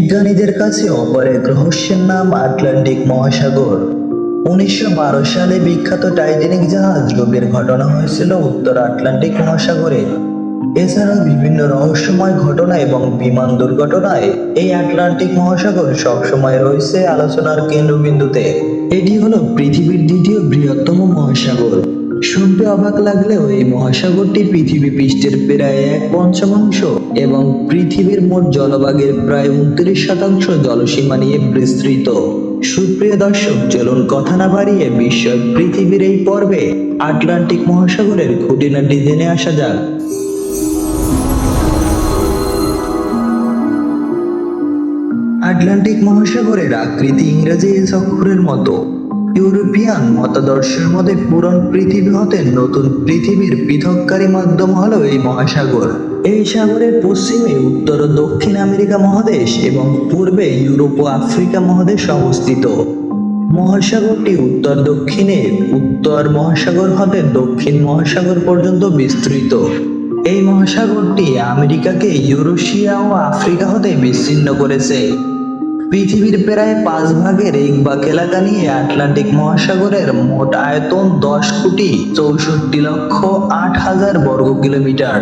বিজ্ঞানীদের কাছে অপর এক রহস্যের নাম আটলান্টিক মহাসাগর। উনিশশো বারো সালে বিখ্যাত টাইটানিক জাহাজ ডুবের ঘটনা হয়েছিল উত্তর আটলান্টিক মহাসাগরে। এছাড়াও বিভিন্ন রহস্যময় ঘটনা এবং বিমান দুর্ঘটনায় এই আটলান্টিক মহাসাগর সবসময় রয়েছে আলোচনার কেন্দ্রবিন্দুতে। এটি হলো পৃথিবীর দ্বিতীয় বৃহত্তম মহাসাগর। শুনতে অবাক লাগলেও এই মহাসাগরটি পৃথিবী পৃষ্ঠের প্রায় এক পঞ্চমাংশ এবং পৃথিবীর মোট জলভাগের প্রায় উনত্রিশ শতাংশ জলসীমা নিয়ে বিস্তৃত। সুপ্রিয় দর্শক, চলুন কথা না বাড়িয়ে বিশ্ব পৃথিবীর এই পর্বে আটলান্টিক মহাসাগরের খুঁটিনাটি জেনে আসা যাক। আটলান্টিক মহাসাগরের আকৃতি ইংরেজি অক্ষরের মতো। ইউরোপিয়ান মতাদর্শের মধ্যে পুরন পৃথিবী হতে নতুন পৃথিবীর পৃথককারী মাধ্যম হলো এই মহাসাগর। এই সাগরের পশ্চিমে, উত্তর ও দক্ষিণ আমেরিকা মহাদেশ এবং পূর্বে ইউরোপ ও আফ্রিকা মহাদেশ অবস্থিত। মহাসাগরটি উত্তর দক্ষিণে, উত্তর মহাসাগর হতে দক্ষিণ মহাসাগর পর্যন্ত বিস্তৃত। এই মহাসাগরটি আমেরিকাকে ইউরোশিয়া ও আফ্রিকা হতে বিচ্ছিন্ন করেছে। পৃথিবীর প্রায় পাঁচ ভাগের এক ভাগ এলাকা নিয়ে আটলান্টিক মহাসাগরের মোট আয়তন দশ কোটি চৌষট্টি লক্ষ আট হাজার বর্গ কিলোমিটার।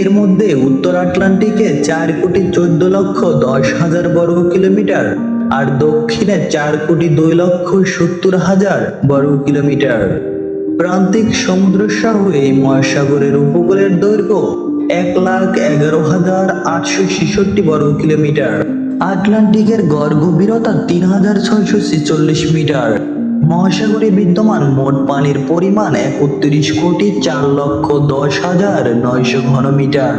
এর মধ্যে উত্তর আটলান্টিকে চার কোটি চোদ্দ লক্ষ দশ হাজার বর্গ কিলোমিটার আর দক্ষিণে চার কোটি দুই লক্ষ সত্তর হাজার বর্গ কিলোমিটার। প্রান্তিক সমুদ্র সহ এই মহাসাগরের উপকূলের দৈর্ঘ্য এক লাখ এগারো হাজার আটশো ছেষট্টি বর্গ কিলোমিটার। আটলান্টিকের গড় গভীরতা তিন হাজার ছয়শো ছেচল্লিশ মিটার। মহাসাগরে বিদ্যমান মোট পানির পরিমাণ একত্রিশ কোটি চার লক্ষ দশ হাজার নয়শো ঘনমিটার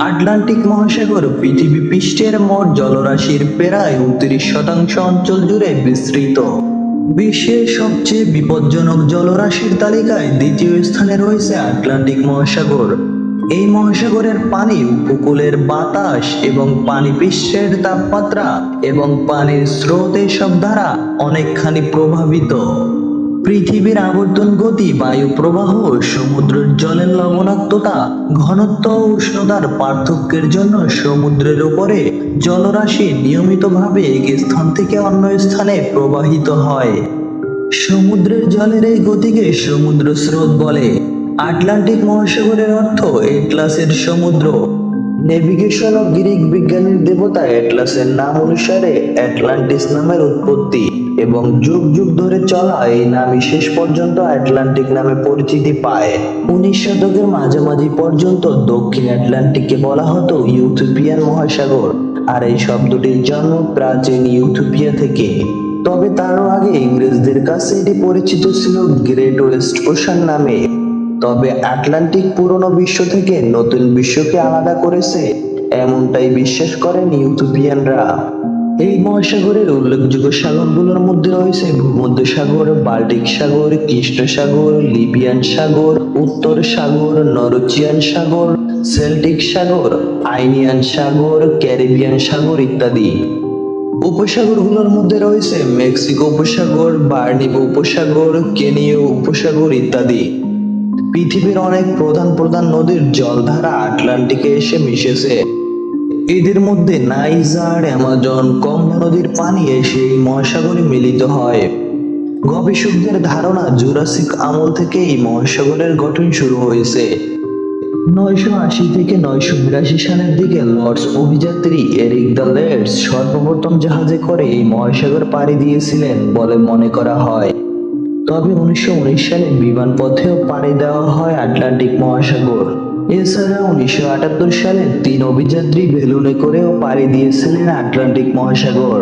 আটলান্টিক মহাসাগর পৃথিবী পৃষ্ঠের মোট জলরাশির প্রায় উনত্রিশ শতাংশ অঞ্চল জুড়ে বিস্তৃত। বিশ্বের সবচেয়ে বিপজ্জনক জলরাশির তালিকায় দ্বিতীয় স্থানে রয়েছে আটলান্টিক মহাসাগর। এই মহাসাগরের পানি উপকূলের বাতাস এবং পানি পৃষ্ঠের তাপমাত্রা এবং পানির স্রোত এসব দ্বারা অনেকখানি প্রভাবিত। পৃথিবীর আবর্তন গতি, বায়ু প্রবাহ, সমুদ্রের জলের লবণাক্ততা, ঘনত্ব উষ্ণতার পার্থক্যের জন্য সমুদ্রের উপরে জলরাশি নিয়মিতভাবে এক স্থান থেকে অন্য স্থানে প্রবাহিত হয়। সমুদ্রের জলের এই গতিকে সমুদ্র স্রোত বলে। আটলান্টিক মহাসাগরের অর্থ এটলাসের সমুদ্র। নেভিগেশন ও গ্রিক বিজ্ঞানীর দেবতা অ্যাটলাসের নাম অনুসারে অ্যাটলান্টিস নামের উৎপত্তি এবং যুগ যুগ ধরে চলা এই নামই শেষ পর্যন্ত আটলান্টিক নামে পরিচিতি পায়। উনিশ শতকের মাঝামাঝি পর্যন্ত দক্ষিণ আটলান্টিককে বলা হতো ইউথোপিয়ান মহাসাগর, আর এই শব্দটির জন্ম প্রাচীন ইউথোপিয়া থেকে। তবে তারও আগে ইংরেজদের কাছে এটি পরিচিত ছিল গ্রেট ওয়েস্ট ওশান নামে। তবে আটলান্টিক পুরনো বিশ্ব থেকে নতুন বিশ্বকে আলাদা করেছে, এমনটাই বিশ্বাস করেন ইউথোপিয়ানরা এই মহাসাগরের উল্লেখযোগ্য সাগরগুলোর মধ্যে রয়েছে ভূমধ্য সাগর বাল্টিক সাগর কৃষ্ণ সাগর লিবিয়ান সাগর, উত্তর সাগর, নরচিয়ান সাগর, সেল্টিক সাগর, আইনিয়ান সাগর, ক্যারিবিয়ান সাগর ইত্যাদি। উপসাগরগুলোর মধ্যে রয়েছে মেক্সিকো উপসাগর, বার্নিব উপসাগর কেনীয় উপসাগর ইত্যাদি। পৃথিবীর অনেক প্রধান প্রধান নদীর জলধারা আটলান্টিকে এসে মিশেছে। এদের মধ্যে নাইজার, অ্যামাজন কম্বো নদীর পানি এসে এই মহাসাগরে মিলিত হয়। গবেষকদের ধারণা জুরাসিক আমল থেকে এই মহাসাগরের গঠন শুরু হয়েছে। নয়শো আশি থেকে নয়শো বিরাশি সালের দিকে লর্ডস অভিযাত্রী এরিক দ্য লেটস সর্বপ্রথম জাহাজে করে এই মহাসাগর পাড়ি দিয়েছিলেন বলে মনে করা হয়। তবে উনিশশো উনিশ সালে বিমান পথেও পাড়ি দেওয়া হয় আটলান্টিক মহাসাগর। এছাড়া উনিশশো আটাত্তর সালে তিন অভিযাত্রী বেলুনে করেও পাড়ি দিয়েছিলেন আটলান্টিক মহাসাগর।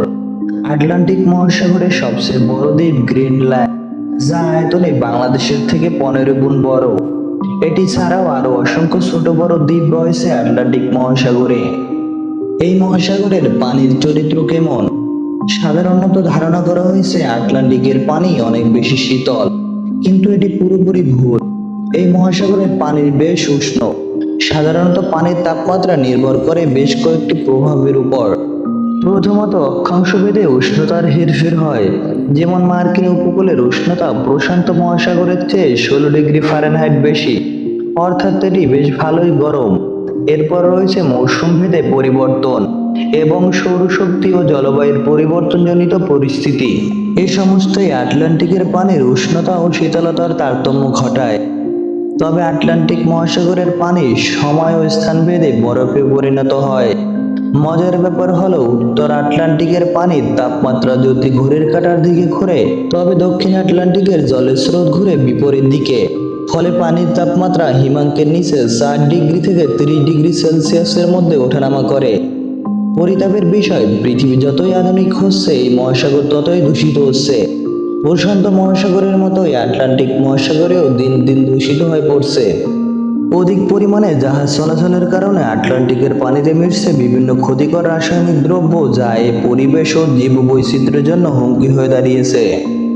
আটলান্টিক মহাসাগরের সবচেয়ে বড় দ্বীপ গ্রিনল্যান্ড, যা আয়তনে বাংলাদেশের থেকে পনেরো গুণ বড়। এটি ছাড়াও আরও অসংখ্য ছোট বড় দ্বীপ রয়েছে আটলান্টিক মহাসাগরে। এই মহাসাগরের পানির চরিত্র কেমন? সাধারণত ধারণা করা হয়েছে আটলান্টিকের পানি অনেক বেশি শীতল, কিন্তু এটি পুরোপুরি ভুল। এই মহাসাগরের পানির বেশ উষ্ণ। সাধারণত পানির তাপমাত্রা নির্ভর করে বেশ কয়েকটি প্রভাবের উপর। প্রথমত অক্ষাংশ ভেদে উষ্ণতার হেরফের হয়। যেমন মার্কিন উপকূলের উষ্ণতা প্রশান্ত মহাসাগরের চেয়ে ষোলো ডিগ্রি ফারেনহাইট বেশি। অর্থাৎ এটি বেশ ভালোই গরম। এরপর রয়েছে মৌসুম ভেদে পরিবর্তন। এবং সৌরশক্তি ও জলবায়ুর পরিবর্তনজনিত পরিস্থিতি। এ সমস্তই আটলান্টিকের পানির উষ্ণতা ও শীতলতার তারতম্য ঘটায়। তবে আটলান্টিক মহাসাগরের পানি সময় ও স্থান ভেদে বরফে পরিণত হয়। মজার ব্যাপার হলো, উত্তর আটলান্টিকের পানির তাপমাত্রা যদি ঘুরের কাটার দিকে ঘুরে, তবে দক্ষিণ আটলান্টিকের জলের স্রোত ঘুরে বিপরীত দিকে। ফলে পানির তাপমাত্রা হিমাঙ্কের নিচে ষাট ডিগ্রি থেকে তিরিশ ডিগ্রি সেলসিয়াসের মধ্যে ওঠানামা করে। পরিতাপের বিষয়, পৃথিবী যতই আধুনিক হচ্ছে, এই মহাসাগর ততই দূষিত হচ্ছে। প্রশান্ত মহাসাগরের মতোই আটলান্টিক মহাসাগরেও দিন দিন দূষিত হয়ে পড়ছে। অধিক পরিমাণে জাহাজ চলাচলের কারণে আটলান্টিকের পানিতে মিশছে বিভিন্ন ক্ষতিকর রাসায়নিক দ্রব্য, যা এই পরিবেশ ও জীব বৈচিত্র্যের জন্য হুমকি হয়ে দাঁড়িয়েছে।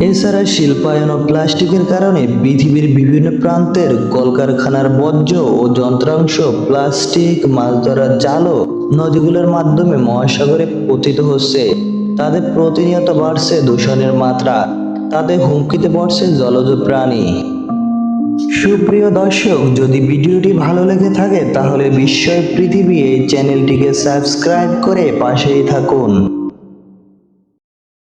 এছাড়া শিল্পায়ন ও প্লাস্টিকের কারণে পৃথিবীর বিভিন্ন প্রান্তের কলকারখানার বর্জ্য ও যন্ত্রাংশ, প্লাস্টিক, মাছ ধরার জালও নদীগুলোর মাধ্যমে মহাসাগরে পতিত হচ্ছে। তাদের প্রতিনিয়ত বাড়ছে দূষণের মাত্রা। তাতে হুমকিতে পড়ছে জলজ প্রাণী। সুপ্রিয় দর্শক, যদি ভিডিওটি ভালো লেগে থাকে, তাহলে বিস্ময় পৃথিবী এই চ্যানেলটিকে সাবস্ক্রাইব করে পাশেই থাকুন।